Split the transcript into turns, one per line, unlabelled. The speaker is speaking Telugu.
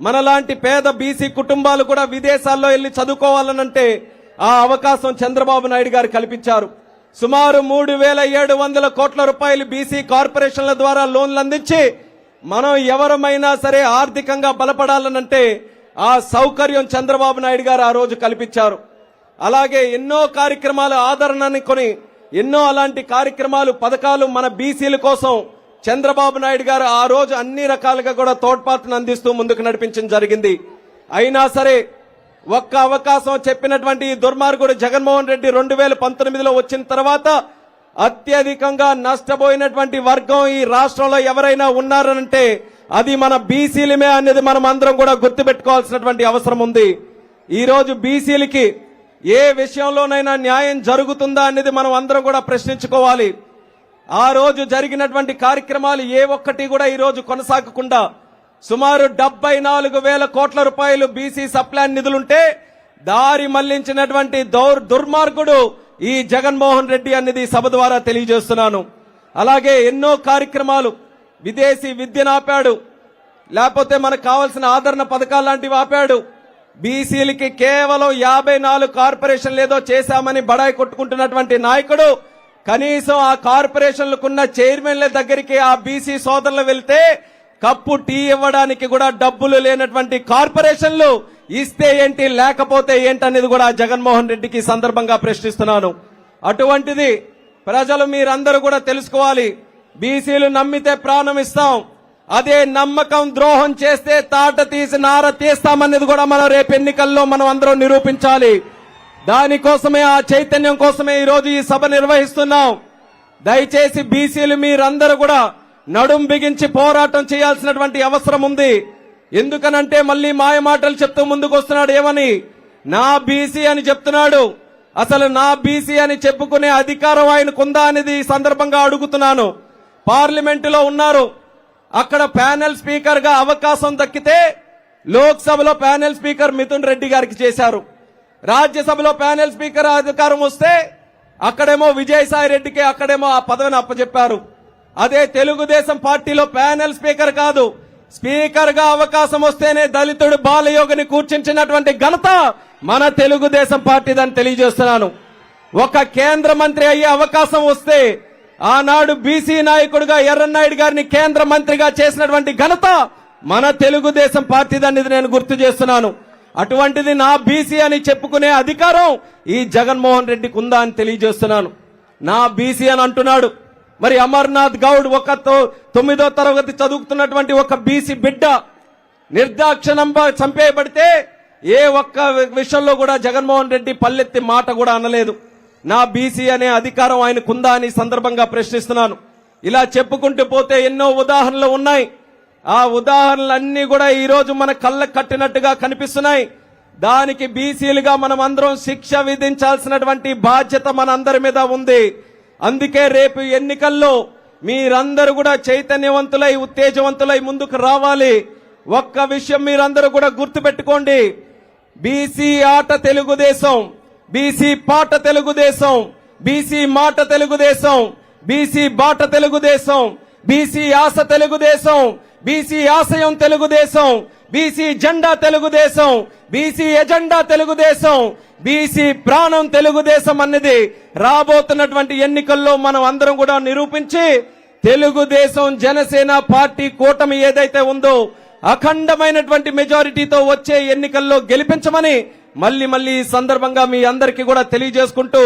మనలాంటి పేద బీసీ కుటుంబాలు కూడా విదేశాల్లో వెళ్ళి చదువుకోవాలనంటే ఆ అవకాశం చంద్రబాబు నాయుడు గారు కల్పించారు. సుమారు మూడు వేల ఏడు వందల కోట్ల రూపాయలు బీసీ కార్పొరేషన్ల ద్వారా లోన్లు అందించి మనం ఎవరమైనా సరే ఆర్థికంగా బలపడాలనంటే ఆ సౌకర్యం చంద్రబాబు నాయుడు గారు ఆ రోజు కల్పించారు. అలాగే ఎన్నో కార్యక్రమాలు ఆదరణని కొని ఎన్నో అలాంటి కార్యక్రమాలు పథకాలు మన బీసీల కోసం చంద్రబాబు నాయుడు గారు ఆ రోజు అన్ని రకాలుగా కూడా తోడ్పాటును అందిస్తూ ముందుకు నడిపించడం జరిగింది. అయినా సరే ఒక్క అవకాశం చెప్పినటువంటి ఈ దుర్మార్గుడు జగన్మోహన్ రెడ్డి రెండు వేల పంతొమ్మిదిలో వచ్చిన తర్వాత అత్యధికంగా నష్టపోయినటువంటి వర్గం ఈ రాష్ట్రంలో ఎవరైనా ఉన్నారనంటే అది మన బీసీలమే అనేది మనం అందరం కూడా గుర్తుపెట్టుకోవాల్సినటువంటి అవసరం ఉంది. ఈరోజు బీసీలకి ఏ విషయంలోనైనా న్యాయం జరుగుతుందా అనేది మనం అందరం కూడా ప్రశ్నించుకోవాలి. ఆ రోజు జరిగినటువంటి కార్యక్రమాలు ఏ ఒక్కటి కూడా ఈ రోజు కొనసాగకుండా సుమారు డెబ్బై నాలుగు వేల కోట్ల రూపాయలు బీసీ సప్లాన్ నిధులుంటే దారి మళ్ళించినటువంటి దౌర్ దుర్మార్గుడు ఈ జగన్మోహన్ రెడ్డి అనేది సభ ద్వారా తెలియజేస్తున్నాను. అలాగే ఎన్నో కార్యక్రమాలు విదేశీ విద్యను ఆపాడు. లేకపోతే మనకు కావాల్సిన ఆదరణ పథకాలు లాంటివి ఆపాడు. బీసీలకి కేవలం యాభై నాలుగు కార్పొరేషన్లు ఏదో చేశామని బడాయి కొట్టుకుంటున్నటువంటి నాయకుడు కనీసం ఆ కార్పొరేషన్లకున్న చైర్మన్ల దగ్గరికి ఆ బీసీ సోదరులు వెళ్తే కప్పు టీ ఇవ్వడానికి కూడా డబ్బులు లేనటువంటి కార్పొరేషన్లు ఇస్తే ఏంటి లేకపోతే ఏంటనేది కూడా జగన్మోహన్ రెడ్డికి సందర్భంగా ప్రశ్నిస్తున్నాను. అటువంటిది ప్రజలు మీరందరూ కూడా తెలుసుకోవాలి. బీసీలు నమ్మితే ప్రాణం ఇస్తాం. అదే నమ్మకం ద్రోహం చేస్తే తాట తీసి నార తీస్తామనేది కూడా మనం రేపు ఎన్నికల్లో మనం అందరం నిరూపించాలి. దానికోసమే ఆ చైతన్యం కోసమే ఈరోజు ఈ సభ నిర్వహిస్తున్నాం. దయచేసి బీసీలు మీరందరూ కూడా నడుం బిగించి పోరాటం చేయాల్సినటువంటి అవసరం ఉంది. ఎందుకనంటే మళ్ళీ మాయమాటలు చెప్తూ ముందుకు వస్తున్నాడు ఏమని? నా బీసీ అని చెప్తున్నాడు. అసలు నా బీసీ అని చెప్పుకునే అధికారం ఆయనకుందా అనేది ఈ సందర్భంగా అడుగుతున్నాను. పార్లమెంటులో ఉన్నారు. అక్కడ ప్యానెల్ స్పీకర్గా అవకాశం దక్కితే లోక్సభలో ప్యానెల్ స్పీకర్ మిథున్ రెడ్డి గారికి చేశారు. రాజ్యసభలో ప్యానెల్ స్పీకర్ అధికారం వస్తే అక్కడేమో విజయసాయి రెడ్డికి అక్కడేమో ఆ పదవిని అప్పచెప్పారు అదే తెలుగుదేశం పార్టీలో ప్యానెల్ స్పీకర్ కాదు. స్పీకర్గా అవకాశం వస్తేనే దళితుడు బాలయోగిని కూర్చించినటువంటి ఘనత మన తెలుగుదేశం పార్టీదని తెలియజేస్తున్నాను. ఒక కేంద్ర మంత్రి అయ్యే అవకాశం వస్తే ఆనాడు బీసీ నాయకుడుగా ఎర్రన్నాయుడు గారిని కేంద్ర మంత్రిగా చేసినటువంటి ఘనత మన తెలుగుదేశం పార్టీదని నేను గుర్తు చేస్తున్నాను. అటువంటిది నా బీసీ అని చెప్పుకునే అధికారం ఈ జగన్మోహన్ రెడ్డికి ఉందా అని తెలియజేస్తున్నాను. నా బీసీ అని అంటున్నాడు. మరి అమర్నాథ్ గౌడ్ ఒక తొమ్మిదో తరగతి చదువుతున్నటువంటి ఒక బీసీ బిడ్డ నిర్దాక్షణంగా చంపేయబడితే ఏ ఒక్క విషయంలో కూడా జగన్మోహన్ రెడ్డి పల్లెత్తి మాట కూడా అనలేదు. నా బీసీ అనే అధికారం ఆయనకుందా అని సందర్భంగా ప్రశ్నిస్తున్నాను. ఇలా చెప్పుకుంటూ పోతే ఎన్నో ఉదాహరణలు ఉన్నాయి. ఆ ఉదాహరణలన్నీ కూడా ఈరోజు మన కళ్ళ కట్టినట్టుగా కనిపిస్తున్నాయి. దానికి బీసీలుగా మనం అందరం శిక్ష విధించాల్సినటువంటి బాధ్యత మన అందరి మీద ఉంది. అందుకే రేపు ఎన్నికల్లో మీరందరూ కూడా చైతన్యవంతులై ఉత్తేజవంతులై ముందుకు రావాలి. ఒక్క విషయం మీరందరూ కూడా గుర్తుపెట్టుకోండి. బీసీ ఆట తెలుగుదేశం బీసీ పాట తెలుగుదేశం బీసీ మాట తెలుగుదేశం బీసీ బాట తెలుగుదేశం బీసీ ఆశ తెలుగుదేశం బీసీ ఆశయం తెలుగుదేశం బీసీ జెండా Telugu Desam BC agenda Telugu Desam BC ప్రాణం తెలుగుదేశం అన్నది రాబోతున్నటువంటి ఎన్నికల్లో మనం అందరం కూడా నిరూపించి తెలుగుదేశం జనసేన పార్టీ కూటమి ఏదైతే ఉందో అఖండమైనటువంటి మెజారిటీతో వచ్చే ఎన్నికల్లో గెలిపించమని మళ్ళీ మళ్ళీ ఈ సందర్భంగా మీ అందరికీ కూడా తెలియజేసుకుంటూ